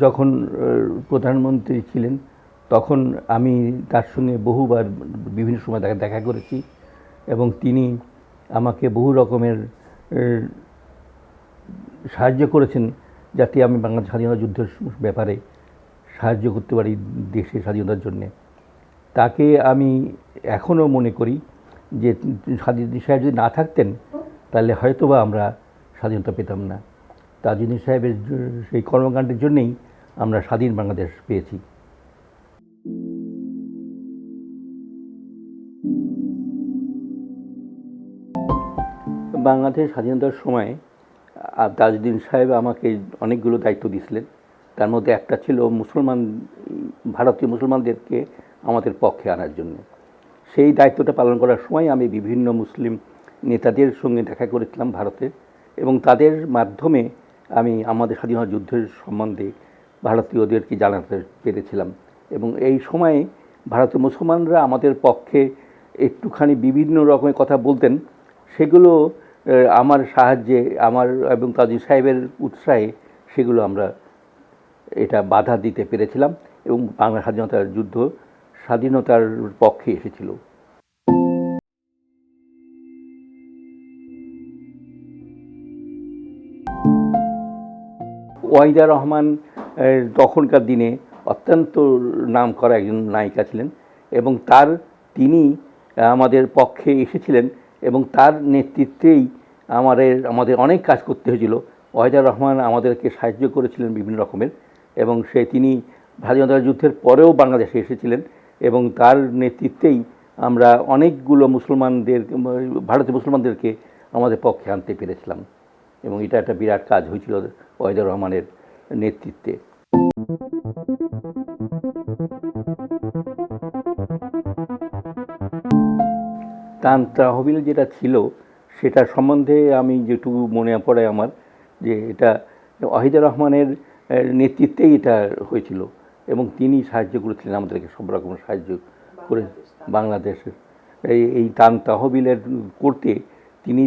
যখন প্রধানমন্ত্রী ছিলেন, তখন আমি তার সঙ্গে বহুবার বিভিন্ন সময় দেখা দেখা করেছি এবং তিনি আমাকে বহু রকমের সাহায্য করেছেন যাতে আমি বাংলাদেশ স্বাধীনতা যুদ্ধের ব্যাপারে সাহায্য করতে পারি দেশের স্বাধীনতার জন্যে। তাকে আমি এখনও মনে করি যে স্বাধীন সাহেব যদি না থাকতেন, তাহলে হয়তোবা আমরা স্বাধীনতা পেতাম না। তাজুদ্দিন সাহেবের সেই কর্মকাণ্ডের জন্যেই আমরা স্বাধীন বাংলাদেশ পেয়েছি। বাংলাদেশ স্বাধীনতার সময় তাজউদ্দিন সাহেব আমাকে অনেকগুলো দায়িত্ব দিয়েছিলেন তার মধ্যে একটা ছিল মুসলমান, ভারতীয় মুসলমানদেরকে আমাদের পক্ষে আনার জন্য। সেই দায়িত্বটা পালন করার সময় আমি বিভিন্ন মুসলিম নেতাদের সঙ্গে দেখা করেছিলাম ভারতে এবং তাদের মাধ্যমে আমি আমাদের স্বাধীনতা যুদ্ধের সম্বন্ধে ভারতীয়দেরকে জানাতে পেরেছিলাম। এবং এই সময়ে ভারতীয় মুসলমানরা আমাদের পক্ষে একটুখানি বিভিন্ন রকমের কথা বলতেন। সেগুলো আমার সাহায্যে, আমার এবং কাজী সাহেবের উৎসাহে সেগুলো আমরা এটা বাধা দিতে পেরেছিলাম এবং বাংলা স্বাধীনতার যুদ্ধ স্বাধীনতার পক্ষে এসেছিল। ওয়াইদা রহমান তখনকার দিনে অত্যন্ত নাম করা একজন নায়িকা ছিলেন এবং তার তিনি আমাদের পক্ষে এসেছিলেন এবং তার নেতৃত্বেই আমাদের আমাদের অনেক কাজ করতে হয়েছিল। ওয়াহিদা রহমান আমাদেরকে সাহায্য করেছিলেন বিভিন্ন রকমের এবং সে তিনি স্বাধীনতা যুদ্ধের পরেও বাংলাদেশে এসেছিলেন এবং তার নেতৃত্বেই আমরা অনেকগুলো মুসলমানদের, ভারতীয় মুসলমানদেরকে আমাদের পক্ষে আনতে পেরেছিলাম এবং এটা একটা বিরাট কাজ হয়েছিল ওয়াহিদুর রহমানের নেতৃত্বে। তান তহবিল যেটা ছিল সেটা সম্বন্ধে আমি যেটুকু মনে পড়ে আমার যে এটা ওয়াহিদুর রহমানের নেতৃত্বেই এটা হয়েছিল এবং তিনি সাহায্য করেছিলেন আমাদেরকে সব রকম সাহায্য করে বাংলাদেশের। এই এই তান তহবিলের করতে তিনি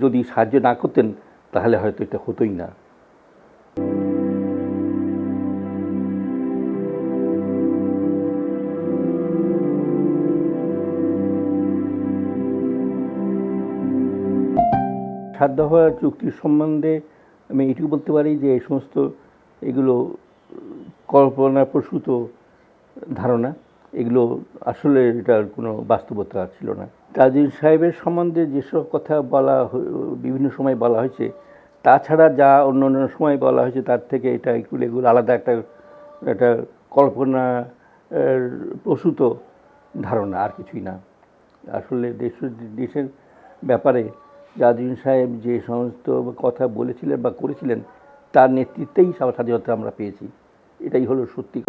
যদি সাহায্য না করতেন তাহলে হয়তো এটা হতোই না। হওয়ার চুক্তির সম্বন্ধে আমি এটুকু বলতে পারি যে এই সমস্ত এগুলো কল্পনাপ্রসূত ধারণা, এগুলো আসলে এটার কোনো বাস্তবতা ছিল না। তাজির সাহেবের সম্বন্ধে যেসব কথা বলা বিভিন্ন সময় বলা হয়েছে, তাছাড়া যা অন্য অন্য সময় বলা হয়েছে, তার থেকে এটা একটু এগুলো আলাদা একটা একটা কল্পনা প্রসূত ধারণা আর কিছুই না। আসলে দেশ, দেশের ব্যাপারে জাদিন সাহেব যে সমস্ত কথা বলেছিলেন বা করেছিলেন, তার নেতৃত্বেই সব স্বাধীনতা আমরা পেয়েছি। এটাই হলো সত্যি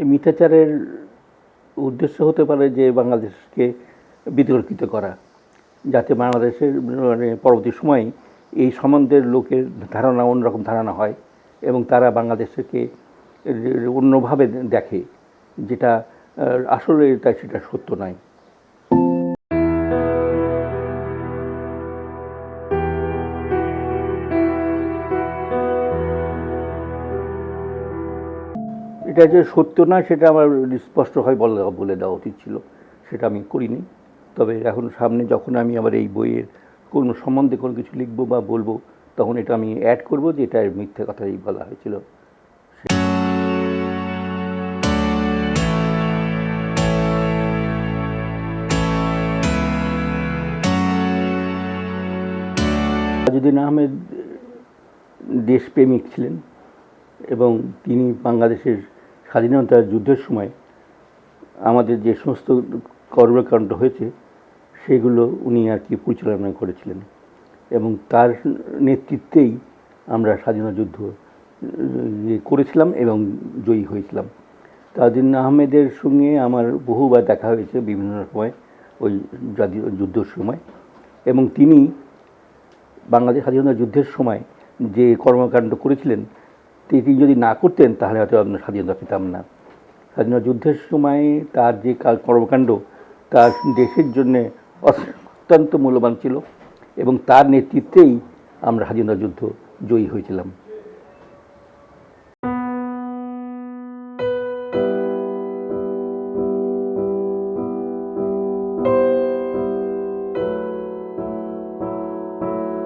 মিথ্যাচারের উদ্দেশ্য হতে পারে যে বাংলাদেশকে বিতর্কিত করা, যাতে বাংলাদেশের মানে পরবর্তী সময়ে এই সম্বন্ধের লোকের ধারণা অন্যরকম ধারণা হয় এবং তারা বাংলাদেশকে অন্যভাবে দেখে, যেটা আসলে এটা সেটা সত্য নয়। এটা যে সত্য না সেটা আমার স্পষ্টভাবে বলে বলে দেওয়া উচিত ছিল। সেটা আমি করিনি। তবে এখন সামনে যখন আমি আবার এই বইয়ের কোনো সম্বন্ধে কোনো কিছু লিখব বা বলব, তখন এটা আমি অ্যাড করব যে এটা মিথ্যে কথাই বলা হয়েছিল। তাজউদ্দিন আহমেদ দেশপ্রেমিক ছিলেন এবং তিনি বাংলাদেশের স্বাধীনতা যুদ্ধের সময় আমাদের যে সমস্ত কর্মকাণ্ড হয়েছে, সেগুলো উনি আর কি পরিচালনা করেছিলেন এবং তার নেতৃত্বেই আমরা স্বাধীনতা যুদ্ধ করেছিলাম এবং জয়ী হয়েছিলাম। তাজউদ্দিন আহমেদের সঙ্গে আমার বহুবার দেখা হয়েছে বিভিন্ন সময়, ওই যুদ্ধের সময় এবং তিনি বাংলাদেশ স্বাধীনতা যুদ্ধের সময় যে কর্মকাণ্ড করেছিলেন তিনি যদি না করতেন, তাহলে হয়তো আমরা স্বাধীনতা পেতাম না। স্বাধীনতা যুদ্ধের সময় তার যে কর্মকাণ্ড, তার দেশের জন্যে অত্যন্ত মূল্যবান ছিল এবং তার নেতৃত্বেই আমরা স্বাধীনতা যুদ্ধ জয়ী হয়েছিলাম।